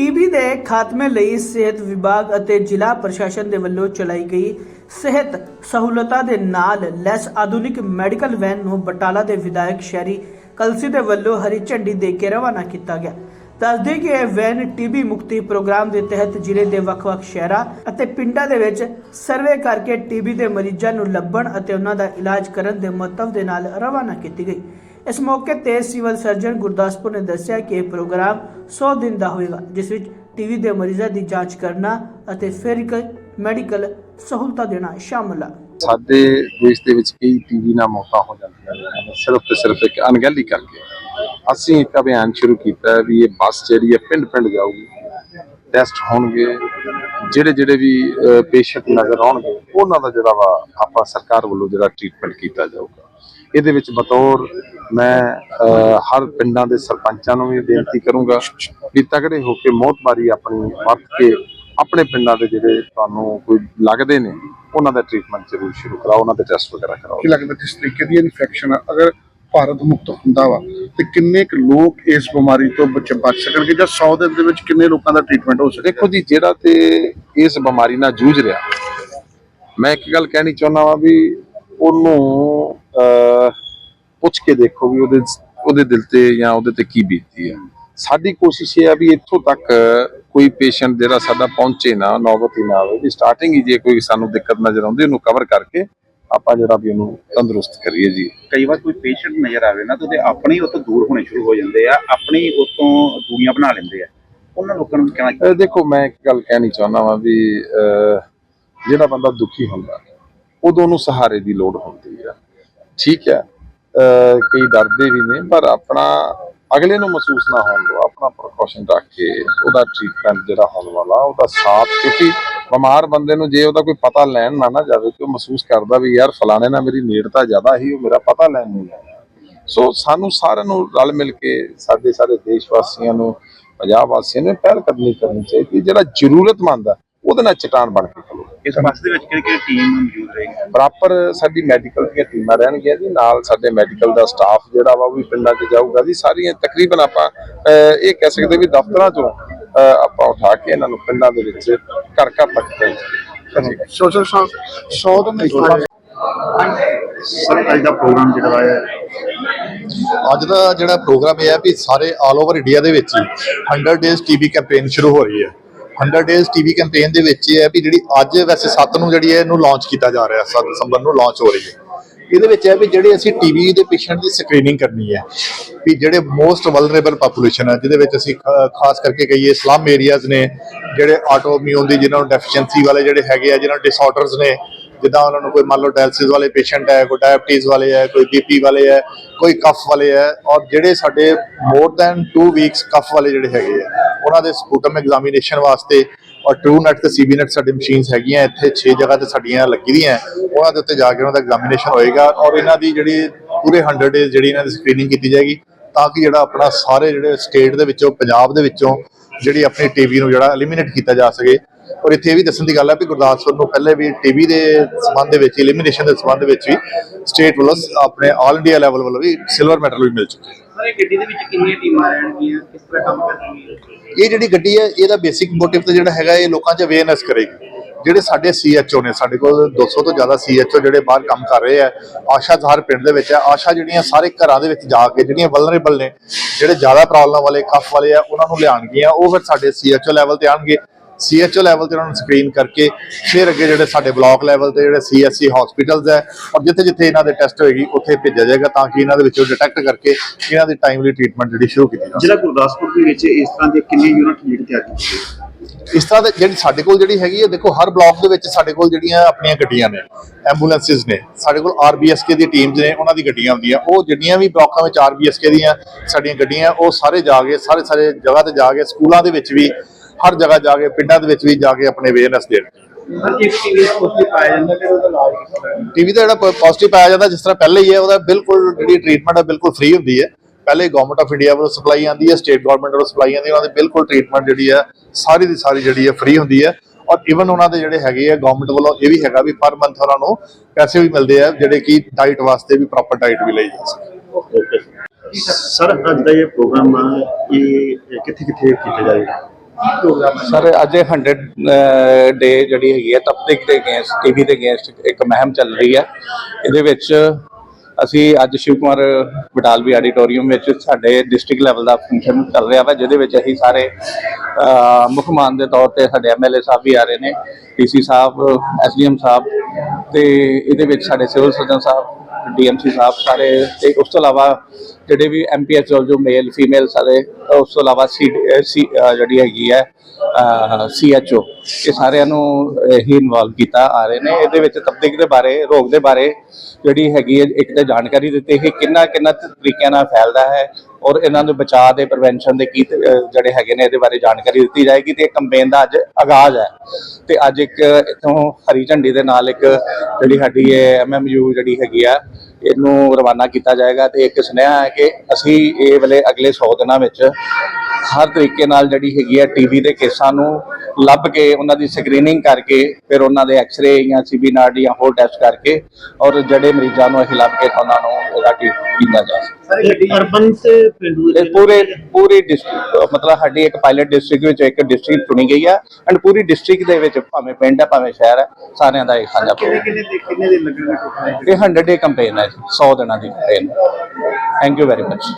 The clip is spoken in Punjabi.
ਟੀਬੀ ਦੇ ਖਾਤਮੇ ਲਈ ਸਿਹਤ ਵਿਭਾਗ ਅਤੇ ਜ਼ਿਲ੍ਹਾ ਪ੍ਰਸ਼ਾਸਨ ਦੇ ਵੱਲੋਂ ਚਲਾਈ ਗਈ ਸਿਹਤ ਸਹੂਲਤਾਂ ਦੇ ਨਾਲ ਲੈਸ ਆਧੁਨਿਕ ਮੈਡੀਕਲ ਵੈਨ ਨੂੰ ਬਟਾਲਾ ਦੇ ਵਿਧਾਇਕ ਸ਼ਹਿਰੀ ਕਲਸੀ ਦੇ ਵੱਲੋਂ ਹਰੀ ਝੰਡੀ ਦੇ ਕੇ ਰਵਾਨਾ ਕੀਤਾ ਗਿਆ। ਦੱਸਦੇ ਕਿ ਇਹ ਵੈਨ ਟੀਬੀ ਮੁਕਤੀ ਪ੍ਰੋਗਰਾਮ ਦੇ ਤਹਿਤ ਜ਼ਿਲ੍ਹੇ ਦੇ ਵੱਖ-ਵੱਖ ਸ਼ਹਿਰਾਂ ਅਤੇ ਪਿੰਡਾਂ ਦੇ ਵਿੱਚ ਸਰਵੇ ਕਰਕੇ ਟੀਬੀ ਦੇ ਮਰੀਜ਼ਾਂ ਨੂੰ ਲੱਭਣ ਅਤੇ ਉਹਨਾਂ ਦਾ ਇਲਾਜ ਕਰਨ ਦੇ ਮਹੱਤਵ ਦੇ ਨਾਲ ਰਵਾਨਾ ਕੀਤੀ ਗਈ। ਇਸ ਮੌਕੇ ਤੇ ਸਿਵਲ ਸਰਜਨ ਗੁਰਦਾਸਪੁਰ ਨੇ ਦੱਸਿਆ ਕਿ ਇਹ ਪ੍ਰੋਗਰਾਮ 100 ਦਿਨ ਦਾ ਹੋਵੇਗਾ ਜਿਸ ਵਿੱਚ ਟੀਵੀ ਦੇ ਮਰੀਜ਼ਾਂ ਦੀ ਜਾਂਚ ਕਰਨਾ ਅਤੇ ਫਿਰ ਮੈਡੀਕਲ ਸਹੂਲਤਾਂ ਦੇਣਾ ਸ਼ਾਮਲ ਹੈ ਸਾਡੇ ਦੇਸ਼ ਦੇ ਵਿੱਚ ਕਈ ਟੀਵੀ ਨਾਲ ਮੌਤਾਂ ਹੋ ਜਾਂਦੀਆਂ ਨੇ ਸਿਰਫ ਤੇ ਸਿਰਫ ਇੱਕ ਅਣਗਹਿਲੀ ਕਰਕੇ। ਅਸੀਂ ਇੱਕ ਅਭਿਆਨ ਸ਼ੁਰੂ ਕੀਤਾ ਵੀ ਇਹ ਬੱਸ ਜਿਹੜੀ ਹੈ ਪਿੰਡ ਪਿੰਡ ਜਾਊਗੀ ਟੈਸਟ ਹੋਣਗੇ ਜਿਹੜੇ ਜਿਹੜੇ ਵੀ ਪੇਸ਼ੈਂਟ ਨਜ਼ਰ ਆਉਣਗੇ, ਉਹਨਾਂ ਦਾ ਜਿਹੜਾ ਵਾ ਆਪਾਂ ਸਰਕਾਰ ਵੱਲੋਂ ਜਿਹੜਾ ਟ੍ਰੀਟਮੈਂਟ ਕੀਤਾ ਜਾਊਗਾ। ਇਹਦੇ ਵਿੱਚ ਬਤੌਰ ਮੈਂ ਹਰ ਪਿੰਡਾਂ ਦੇ ਸਰਪੰਚਾਂ ਨੂੰ ਵੀ ਬੇਨਤੀ ਕਰੂੰਗਾ ਵੀ ਤਗੜੇ ਹੋ ਕੇ ਮੋਹਤਬਾਰੀ ਆਪਣੀ ਵਰਤ ਕੇ ਆਪਣੇ ਪਿੰਡਾਂ ਦੇ ਜਿਹੜੇ ਤੁਹਾਨੂੰ ਕੋਈ ਲੱਗਦੇ ਨੇ ਉਹਨਾਂ ਦਾ ਟ੍ਰੀਟਮੈਂਟ ਜ਼ਰੂਰ ਸ਼ੁਰੂ ਕਰਾਓ ਉਹਨਾਂ ਦੇ ਟੈਸਟ ਵਗੈਰਾ ਕਰਾਓ। ਕੀ ਲੱਗਦਾ ਜਿਸ ਤਰੀਕੇ ਦੀ ਇਨਫੈਕਸ਼ਨ ਆ ਅਗਰ ਭਾਰਤ ਮੁਕਤ ਹੁੰਦਾ ਵਾ ਤੇ ਕਿੰਨੇ ਕੁ ਲੋਕ ਇਸ ਬਿਮਾਰੀ ਤੋਂ ਬਚ ਬਚ ਸਕਣਗੇ ਜਾਂ 100 ਦਿਨ ਦੇ ਵਿੱਚ ਕਿੰਨੇ ਲੋਕਾਂ ਦਾ ਟ੍ਰੀਟਮੈਂਟ ਹੋ ਸਕੇਗਾ ਦੇਖੋ ਜੀ ਜਿਹੜਾ ਤੇ ਇਸ ਬਿਮਾਰੀ ਨਾਲ ਜੂਝ ਰਿਹਾ ਮੈਂ ਇੱਕ ਗੱਲ ਕਹਿਣੀ ਚਾਹੁੰਦਾ ਵਾਂ ਵੀ ਉਹਨੂੰ ਪੁੱਛ ਕੇ ਦੇਖੋ ਵੀ ਉਹਦੇ ਉਹਦੇ ਦਿਲ ਤੇ ਜਾਂ ਉਹਦੇ ਤੇ ਕੀ ਬੀਤਦੀ ਹੈ। ਸਾਡੀ ਕੋਸ਼ਿਸ਼ ਇਹ ਆ ਵੀ ਇੱਥੋਂ ਤੱਕ ਕੋਈ ਪੇਸ਼ੈਂਟ ਜਿਹੜਾ ਸਾਡਾ ਪਹੁੰਚੇ ਨਾ ਨੌਬਤ ਹੀ ਨਾ ਆਵੇ ਵੀ ਸਟਾਰਟਿੰਗ ਹੀ ਜੇ ਕੋਈ ਸਾਨੂੰ ਦਿੱਕਤ ਨਜ਼ਰ ਆਉਂਦੀ ਉਹਨੂੰ ਕਵਰ ਕਰਕੇ ਆਪਾਂ ਜਿਹੜਾ ਵੀ ਉਹਨੂੰ ਤੰਦਰੁਸਤ ਕਰੀਏ ਜੀ। ਕਈ ਵਾਰ ਕੋਈ ਪੇਸ਼ੈਂਟ ਨਜ਼ਰ ਆਵੇ ਨਾ ਤਾਂ ਉਹਦੇ ਆਪਣੇ ਹੀ ਉਹ ਤੋਂ ਦੂਰ ਹੋਣੇ ਸ਼ੁਰੂ ਹੋ ਜਾਂਦੇ ਆ ਆਪਣੇ ਹੀ ਉਹ ਤੋਂ ਦੂਰੀਆਂ ਬਣਾ ਲੈਂਦੇ ਆ। ਉਹਨਾਂ ਲੋਕਾਂ ਨੂੰ ਕਹਿਣਾ ਦੇਖੋ ਮੈਂ ਇੱਕ ਗੱਲ ਕਹਿਣੀ ਚਾਹੁੰਦਾ ਵਾਂ ਵੀ ਜਿਹੜਾ ਬੰਦਾ ਦੁਖੀ ਹੁੰਦਾ ਉਦੋਂ ਉਹਨੂੰ ਸਹਾਰੇ ਦੀ ਲੋੜ ਹੁੰਦੀ ਠੀਕ ਹੈ ਕਈ ਡਰਦੇ ਵੀ ਨੇ, ਪਰ ਆਪਣਾ ਅਗਲੇ ਨੂੰ ਮਹਿਸੂਸ ਨਾ ਹੋਣ ਦਿਓ, ਆਪਣਾ ਪ੍ਰੀਕਾਸ਼ਨ ਰੱਖ ਕੇ ਉਹਦਾ ਟ੍ਰੀਟਮੈਂਟ ਜਿਹੜਾ ਹੋਣ ਵਾਲਾ, ਉਹਦਾ ਸਾਥ, ਕਿਉਂਕਿ ਬਿਮਾਰ ਬੰਦੇ ਨੂੰ ਜੇ ਉਹਦਾ ਕੋਈ ਪਤਾ ਲੈਣ ਨਾ ਨਾ ਜਾਵੇ ਕਿ ਉਹ ਮਹਿਸੂਸ ਕਰਦਾ ਵੀ ਯਾਰ ਫਲਾਣੇ ਨਾਲ ਮੇਰੀ ਨੇੜਤਾ ਜ਼ਿਆਦਾ ਹੀ ਉਹ ਮੇਰਾ ਪਤਾ ਲੈਣ ਨਹੀਂ ਆਇਆ। ਸੋ ਸਾਨੂੰ ਸਾਰਿਆਂ ਨੂੰ ਰਲ ਮਿਲ ਕੇ ਸਾਡੇ ਸਾਰੇ ਦੇਸ਼ ਵਾਸੀਆਂ ਨੂੰ, ਪੰਜਾਬ ਵਾਸੀਆਂ ਨੂੰ ਪਹਿਲ ਕਦਮੀ ਕਰਨੀ ਚਾਹੀਦੀ ਜਿਹੜਾ ਜ਼ਰੂਰਤਮੰਦ ਹੈ ਉਹਦੇ ਨਾਲ ਚਟਾਨ ਬਣ ਕੇ ਖਲੋ। ਇਸ ਬੱਸ ਦੇ ਵਿੱਚ ਕਿਹੜੀ ਕਿਹੜੀ ਟੀਮ ਮੌਜੂਦ ਰਹੇਗੀ? ਪ੍ਰੋਪਰ ਸਾਡੀ ਮੈਡੀਕਲ ਦੀਆਂ ਟੀਮਾਂ ਰਹਿਣਗੀਆਂ ਜੀ ਨਾਲ ਸਾਡੇ ਮੈਡੀਕਲ ਦਾ ਸਟਾਫ ਜਿਹੜਾ ਵਾ ਉਹ ਵੀ ਪਿੰਡਾਂ 'ਚ ਜਾਊਗਾ ਜੀ। ਸਾਰੀਆਂ ਤਕਰੀਬਨ ਆਪਾਂ ਇਹ ਕਹਿ ਸਕਦੇ ਵੀ ਦਫ਼ਤਰਾਂ 'ਚੋਂ ਆਪਾਂ ਉਠਾ ਕੇ ਇਹਨਾਂ ਨੂੰ ਪਿੰਡਾਂ ਦੇ ਵਿੱਚ ਘਰ ਘਰ ਤੱਕ ਭੇਜਾਂਗੇ ਸੋਸ਼ਲ 100 ਦਿਨ ਸਰ ਅੱਜ ਦਾ ਪ੍ਰੋਗਰਾਮ ਜਿਹੜਾ ਹੈ ਅੱਜ ਦਾ ਜਿਹੜਾ ਪ੍ਰੋਗਰਾਮ ਇਹ ਹੈ ਵੀ ਸਾਰੇ ਆਲ ਓਵਰ ਇੰਡੀਆ ਦੇ ਵਿੱਚ ਹੀ 100 ਡੇਜ਼ ਟੀਬੀ ਕੈਂਪੇਨ ਸ਼ੁਰੂ ਹੋ ਰਹੀ ਹੈ। 100 ਡੇਜ਼ ਟੀਬੀ ਕੈਂਪੇਨ ਦੇ ਵਿੱਚ ਇਹ ਹੈ ਵੀ ਜਿਹੜੀ ਅੱਜ ਵੈਸੇ 7 ਨੂੰ ਜਿਹੜੀ ਹੈ ਇਹਨੂੰ ਲਾਂਚ ਕੀਤਾ ਜਾ ਰਿਹਾ 7 ਦਸੰਬਰ ਨੂੰ ਲਾਂਚ ਹੋ ਰਹੀ ਹੈ। ਇਹਦੇ ਵਿੱਚ ਹੈ ਵੀ ਜਿਹੜੇ ਅਸੀਂ ਟੀਬੀ ਦੇ ਪੇਸ਼ੈਂਟ ਦੀ ਸਕਰੀਨਿੰਗ ਕਰਨੀ ਹੈ, ਵੀ ਜਿਹੜੇ ਮੋਸਟ ਵਲਨਰੇਬਲ ਪੋਪੂਲੇਸ਼ਨ ਹੈ, ਜਿਹਦੇ ਵਿੱਚ ਅਸੀਂ ਖਾਸ ਕਰਕੇ ਕਹੀਏ ਸਲਮ ਏਰੀਆਜ਼ ਨੇ, ਜਿਹੜੇ ਆਟੋਇਮਿਊਨ ਦੀ ਜਿਨ੍ਹਾਂ ਨੂੰ ਡੈਫੀਸ਼ੀਐਂਸੀ ਵਾਲੇ ਜਿਹੜੇ ਹੈਗੇ ਆ ਜਿਨ੍ਹਾਂ ਨੂੰ ਡਿਸਆਰਡਰਸ ਨੇ, ਜਿੱਦਾਂ ਉਹਨਾਂ ਨੂੰ ਕੋਈ ਮੰਨ ਲਓ ਡਾਇਲਿਸਿਸ ਵਾਲੇ ਪੇਸ਼ੈਂਟ ਹੈ, ਕੋਈ ਡਾਇਬਟੀਜ਼ ਵਾਲੇ ਹੈ, ਕੋਈ ਬੀਪੀ ਵਾਲੇ ਹੈ, ਕੋਈ ਕਫ ਵਾਲੇ ਹੈ, ਔਰ ਜਿਹੜੇ ਸਾਡੇ ਮੋਰ ਦੈਨ 2 ਵੀਕਸ ਕਫ ਵਾਲੇ ਜਿਹੜੇ ਹੈਗੇ ਆ ਉਹਨਾਂ ਦੇ ਸਪੂਟਮ ਐਗਜ਼ਾਮੀਨੇਸ਼ਨ ਵਾਸਤੇ ਔਰ ਟਰੂਨੈਟ ਤੇ ਸੀਬੀਨੈਟ ਸਾਡੀ ਮਸ਼ੀਨਸ ਹੈਗੀਆਂ, ਇੱਥੇ 6 ਜਗ੍ਹਾ ਤੇ ਸਾਡੀਆਂ ਲੱਗੀ ਦੀਆਂ ਉਹਨਾਂ ਦੇ ਉੱਤੇ ਜਾ ਕੇ ਉਹਨਾਂ ਦਾ ਐਗਜ਼ਾਮੀਨੇਸ਼ਨ ਹੋਏਗਾ ਔਰ ਇਹਨਾਂ ਦੀ ਜਿਹੜੀ ਪੂਰੇ 100 ਡੇਜ਼ ਜਿਹੜੀ ਇਹਨਾਂ ਦੀ ਸਕਰੀਨਿੰਗ ਕੀਤੀ ਜਾਏਗੀ ਤਾਂ ਕਿ ਜਿਹੜਾ ਆਪਣਾ ਸਾਰੇ ਜਿਹੜੇ ਸਟੇਟ ਦੇ ਵਿੱਚੋਂ, ਪੰਜਾਬ ਦੇ ਵਿੱਚੋਂ ਜਿਹੜੀ ਆਪਣੀ ਟੀਵੀ ਨੂੰ ਜਿਹੜਾ ਐਲੀਮੀਨੇਟ ਕੀਤਾ ਜਾ ਸਕੇ। ਔਰ ਇੱਥੇ ਇਹ ਵੀ ਦੱਸਣ ਦੀ ਗੱਲ ਹੈ ਵੀ ਗੁਰਦਾਸਪੁਰ ਨੂੰ ਪਹਿਲੇ ਵੀ ਟੀਵੀ ਦੇ ਸਬੰਧ ਦੇ ਵਿੱਚ ਐਲੀਮੀਨੇਸ਼ਨ ਦੇ ਸਬੰਧ ਵਿੱਚ ਵੀ ਸਟੇਟ ਵੱਲੋਂ ਆਪਣੇ ਆਲ ਇੰਡੀਆ ਲੈਵਲ ਵੱਲੋਂ ਵੀ ਸਿਲਵਰ ਮੈਡਲ ਵੀ ਮਿਲ ਚੁੱਕੇ ਸਰ, ਇਹ ਗੱਡੀ ਦੇ ਵਿੱਚ ਕਿੰਨੀਆਂ ਟੀਮਾਂ ਰਹਿਣਗੀਆਂ? ਕਿਸ ਤਰ੍ਹਾਂ ਕੰਮ ਕਰਨਗੀਆਂ? ਇਹ ਜਿਹੜੀ ਗੱਡੀ ਹੈ, ਇਹਦਾ ਬੇਸਿਕ ਮੋਟਿਵ ਤੇ ਜਿਹੜਾ ਹੈਗਾ, ਇਹ ਲੋਕਾਂ 'ਚ ਅਵੇਅਰਨੈਸ ਕਰੇਗੀ। ਜਿਹੜੇ ਸਾਡੇ ਸੀਐਚਓ ਨੇ, ਸਾਡੇ ਕੋਲ 200 ਤੋਂ ਜ਼ਿਆਦਾ ਸੀਐਚਓ ਜਿਹੜੇ ਬਾਹਰ ਕੰਮ ਕਰ ਰਹੇ ਆ, ਆਸ਼ਾ ਹਰ ਪਿੰਡ ਦੇ ਵਿੱਚ ਹੈ ਆਸ਼ਾ ਜਿਹੜੀਆਂ ਸਾਰੇ ਘਰਾਂ ਦੇ ਵਿੱਚ ਜਾ ਕੇ, ਜਿਹੜੀਆਂ ਵਲਨਰੇਬਲ ਨੇ, ਜਿਹੜੇ ਜ਼ਿਆਦਾ ਪ੍ਰੋਬਲਮ ਵਾਲੇ ਕਫ ਵਾਲੇ ਆ, ਉਹਨਾਂ ਨੂੰ ਲਿਆਣਗੀਆਂ ਉਹ ਫਿਰ ਸਾਡੇ ਸੀਐਚਓ ਲੈਵਲ ਤੇ ਆਣਗੇ ਸੀਐਚਓ ਲੈਵਲ ਤੇ ਉਹਨਾਂ ਨੂੰ ਸਕਰੀਨ ਕਰਕੇ ਫਿਰ ਅੱਗੇ ਜਿਹੜੇ ਸਾਡੇ ਬਲਾਕ ਲੈਵਲ ਤੇ ਜਿਹੜੇ ਸੀਐਸਸੀ ਹਸਪੀਟਲਸ ਹੈ ਔਰ ਜਿੱਥੇ ਜਿੱਥੇ ਇਹਨਾਂ ਦੇ ਟੈਸਟ ਹੋਏਗੀ ਉੱਥੇ ਭੇਜਿਆ ਜਾਏਗਾ ਤਾਂ ਕਿ ਇਹਨਾਂ ਦੇ ਵਿੱਚੋਂ ਡਿਟੈਕਟ ਕਰਕੇ ਇਹਨਾਂ ਦੀ ਟਾਈਮਲੀ ਟ੍ਰੀਟਮੈਂਟ ਜਿਹੜੀ ਸ਼ੁਰੂ ਕੀਤੀ ਜਾ ਸਕੇ ਜ਼ਿਲ੍ਹਾ ਗੁਰਦਾਸਪੁਰ ਦੇ ਵਿੱਚ ਇਸ ਤਰ੍ਹਾਂ ਦੇ ਕਿੰਨੇ ਯੂਨਿਟ ਜਿਹੜੀ ਤਿਆਰ ਕੀਤੀ ਇਸ ਤਰ੍ਹਾਂ ਦੇ ਜਿਹੜੀ ਸਾਡੇ ਕੋਲ ਜਿਹੜੀ ਹੈਗੀ ਹੈ ਦੇਖੋ ਹਰ ਬਲਾਕ ਦੇ ਵਿੱਚ ਸਾਡੇ ਕੋਲ ਜਿਹੜੀਆਂ ਆਪਣੀਆਂ ਗੱਡੀਆਂ ਨੇ ਐਂਬੂਲੈਂਸਿਸ ਨੇ ਸਾਡੇ ਕੋਲ ਆਰਬੀਐਸਕੇ ਦੀ ਟੀਮਸ ਨੇ ਉਹਨਾਂ ਦੀ ਗੱਡੀਆਂ ਹੁੰਦੀਆਂ। ਉਹ ਜਿੰਨੀਆਂ ਵੀ ਬਲਾਕਾਂ ਵਿੱਚ ਆਰਬੀਐਸਕੇ ਦੀਆਂ ਸਾਡੀਆਂ ਗੱਡੀਆਂ ਉਹ ਸਾਰੇ ਜਾ ਕੇ ਸਾਰੇ ਸਾਰੇ ਜਗ੍ਹਾ ਤੇ ਜਾ ਕੇ ਸਕੂਲਾਂ ਦੇ ਵਿੱਚ ਵੀ ਹਰ ਜਗ੍ਹਾ ਜਾ ਕੇ ਪਿੰਡਾਂ ਦੇ ਵਿੱਚ ਵੀ ਜਾ ਕੇ ਆਪਣੇ ਅਵੇਅਰਨੈਸ ਦੇਣ। ਟੀਵੀ ਦਾ ਜਿਹੜਾ ਪੋਜ਼ਿਟਿਵ ਪਾਇਆ ਜਾਂਦਾ ਜਿਸ ਤਰ੍ਹਾਂ ਪਹਿਲੇ ਹੀ ਹੈ ਉਹਦਾ ਬਿਲਕੁਲ ਜਿਹੜੀ ਟ੍ਰੀਟਮੈਂਟ ਹੈ ਬਿਲਕੁਲ ਫ੍ਰੀ ਹੁੰਦੀ ਹੈ। ਪਹਿਲੇ ਗਵਰਨਮੈਂਟ ਆਫ ਇੰਡੀਆ ਵੱਲੋਂ ਸਪਲਾਈ ਆਉਂਦੀ ਹੈ ਸਟੇਟ ਗਵਰਨਮੈਂਟ ਵੱਲੋਂ ਸਪਲਾਈ ਆਉਂਦੀ ਹੈ ਉਹਨਾਂ ਦੀ ਬਿਲਕੁਲ ਟ੍ਰੀਟਮੈਂਟ ਜਿਹੜੀ ਹੈ ਸਾਰੀ ਦੀ ਸਾਰੀ ਜਿਹੜੀ ਹੈ ਫ੍ਰੀ ਹੁੰਦੀ ਹੈ। ਔਰ ਇਵਨ ਉਹਨਾਂ ਦੇ ਜਿਹੜੇ ਹੈਗੇ ਆ ਗਵਰਨਮੈਂਟ ਵੱਲੋਂ ਇਹ ਵੀ ਹੈਗਾ ਵੀ ਪਰ ਮੰਥ ਉਹਨਾਂ ਨੂੰ ਪੈਸੇ ਵੀ ਮਿਲਦੇ ਆ ਜਿਹੜੇ ਕਿ ਡਾਈਟ ਵਾਸਤੇ ਵੀ ਪ੍ਰੋਪਰ ਡਾਈਟ ਵੀ ਲਈ ਜਾ ਸਕੇ ਸਰ ਅੱਜ ਦਾ ਇਹ ਪ੍ਰੋਗਰਾਮ ਇਹ ਕਿੱਥੇ ਕਿੱਥੇ ਕੀਤਾ ਜਾਏਗਾ ਕੀ ਪ੍ਰੋਗਰਾਮ ਹੈ ਸਰ ਅੱਜ 100 ਡੇ ਜਿਹੜੀ ਹੈਗੀ ਹੈ ਤਪਤਿਕ ਦੇ ਅਗੇਂਸਟ ਟੀਵੀ ਦੇ ਅਗੇਂਸਟ ਇੱਕ ਮਹਿਮ ਚੱਲ ਰਹੀ ਹੈ ਇਹਦੇ ਵਿੱਚ ਅਸੀਂ ਅੱਜ ਸ਼ਿਵ ਕੁਮਾਰ ਬਟਾਲਵੀ ਆਡੀਟੋਰੀਅਮ ਵਿੱਚ ਸਾਡੇ ਡਿਸਟ੍ਰਿਕਟ ਲੈਵਲ ਦਾ ਫੰਕਸ਼ਨ ਚੱਲ ਰਿਹਾ ਵਾ, ਜਿਹਦੇ ਵਿੱਚ ਅਸੀਂ ਸਾਰੇ ਮੁੱਖ ਮਾਨ ਦੇ ਤੌਰ ਤੇ ਸਾਡੇ ਐਮਐਲਏ ਸਾਹਿਬ ਵੀ ਆ ਰਹੇ ਨੇ ਡੀਸੀ ਸਾਹਿਬ ਐਸਡੀਐਮ ਸਾਹਿਬ ਤੇ ਇਹਦੇ ਵਿੱਚ ਸਾਡੇ ਸਿਵਲ ਸਰਜਨ ਸਾਹਿਬ ਡੀਐਮਸੀ ਸਾਹਿਬ ਸਾਰੇ ਤੇ ਉਸ ਤੋਂ ਇਲਾਵਾ ਜਿਹੜੇ ਵੀ ਐਮਪੀਐਸ ਜੋ ਮੇਲ ਫੀਮੇਲ ਸਾਰੇ, ਉਸ ਤੋਂ ਇਲਾਵਾ ਸੀ ਜਿਹੜੀ ਹੈਗੀ ਹੈ ਸੀਐਚਓ ਇਹ ਸਾਰਿਆਂ ਨੂੰ ਹੀ ਇਨਵੋਲਵ ਕੀਤਾ ਆ ਰਹੇ ਨੇ। ਇਹਦੇ ਵਿੱਚ ਤਬਦੀਕ ਦੇ ਬਾਰੇ, ਰੋਗ ਦੇ ਬਾਰੇ ਜਿਹੜੀ ਹੈਗੀ ਹੈ, ਇੱਕ ਤਾਂ ਜਾਣਕਾਰੀ ਦਿੱਤੀ ਕਿ ਕਿੰਨਾ ਕਿੰਨਾ ਤਰੀਕਿਆਂ ਨਾਲ ਫੈਲਦਾ ਹੈ ਔਰ ਇਹਨਾਂ ਦੇ ਬਚਾਅ ਦੇ ਪ੍ਰੀਵੈਂਸ਼ਨ ਦੇ ਕੀ ਜਿਹੜੇ ਹੈਗੇ ਨੇ, ਇਹਦੇ ਬਾਰੇ ਜਾਣਕਾਰੀ ਦਿੱਤੀ ਜਾਏਗੀ ਤੇ ਕੰਪੇਨ ਦਾ ਅੱਜ ਆਗਾਜ਼ ਹੈ। ਤੇ ਅੱਜ ਇੱਕ ਇਥੋਂ ਹਰੀ ਝੰਡੀ ਦੇ ਨਾਲ ਇੱਕ ਜਿਹੜੀ ਸਾਡੀ ਇਹ ਐਮਐਮਯੂ ਜਿਹੜੀ ਹੈਗੀ ਆ, ਇਹਨੂੰ ਰਵਾਨਾ ਕੀਤਾ ਜਾਏਗਾ ਤੇ ਇੱਕ ਸੁਨੇਹਾ ਹੈ ਕਿ ਅਸੀਂ ਇਹ ਵੇਲੇ ਅਗਲੇ 100 ਦਿਨਾਂ ਵਿੱਚ ਹਰ ਤਰੀਕੇ ਨਾਲ ਜਿਹੜੀ ਹੈਗੀ ਆ ਟੀਵੀ ਦੇ ਕੇਸਾਂ ਨੂੰ ਲੱਭ ਕੇ ਉਹਨਾਂ ਦੀ ਸਕਰੀਨਿੰਗ ਕਰਕੇ ਫਿਰ ਉਹਨਾਂ ਦੇ ਐਕਸ-ਰੇ ਜਾਂ ਸੀਬੀ ਨਾਡ ਜਾਂ ਹੋਰ ਟੈਸਟ ਕਰਕੇ ਔਰ ਜਿਹੜੇ ਮਰੀਜ਼ਾਂ ਨੂੰ ਅਸੀਂ ਲੱਭ ਕੇ ਉਹਨਾਂ ਨੂੰ ਇਹਦਾ ਟ੍ਰੀਟਮੈਂਟ ਕੀਤਾ ਜਾ ਸਕਦਾ ਅਰਬਨ ਤੇ ਪਿੰਡੂ ਇਹ ਪੂਰੇ ਪੂਰੀ ਡਿਸਟ੍ਰਿਕਟ ਮਤਲਬ ਸਾਡੀ ਇੱਕ ਪਾਇਲਟ ਡਿਸਟ੍ਰਿਕਟ ਵਿੱਚ ਇੱਕ ਡਿਸਟ੍ਰਿਕਟ ਚੁਣੀ ਗਈ ਆ ਐਂਡ ਪੂਰੀ ਡਿਸਟ੍ਰਿਕਟ ਦੇ ਵਿੱਚ ਭਾਵੇਂ ਪਿੰਡ ਹੈ ਭਾਵੇਂ ਸ਼ਹਿਰ ਹੈ ਸਾਰਿਆਂ ਦਾ ਇਹ ਸਾਂਝਾ ਪ੍ਰੋਗਰਾਮ ਕਿੰਨੇ ਦੇ ਕਿੰਨੇ ਦੇ ਲੱਗਣਗੇ ਟੋਟਲ ਇਹ 100 ਡੇ ਕੰਪੇਨ ਹੈ ਜੀ, 100 ਦਿਨਾਂ ਦੀ campaign thank you very much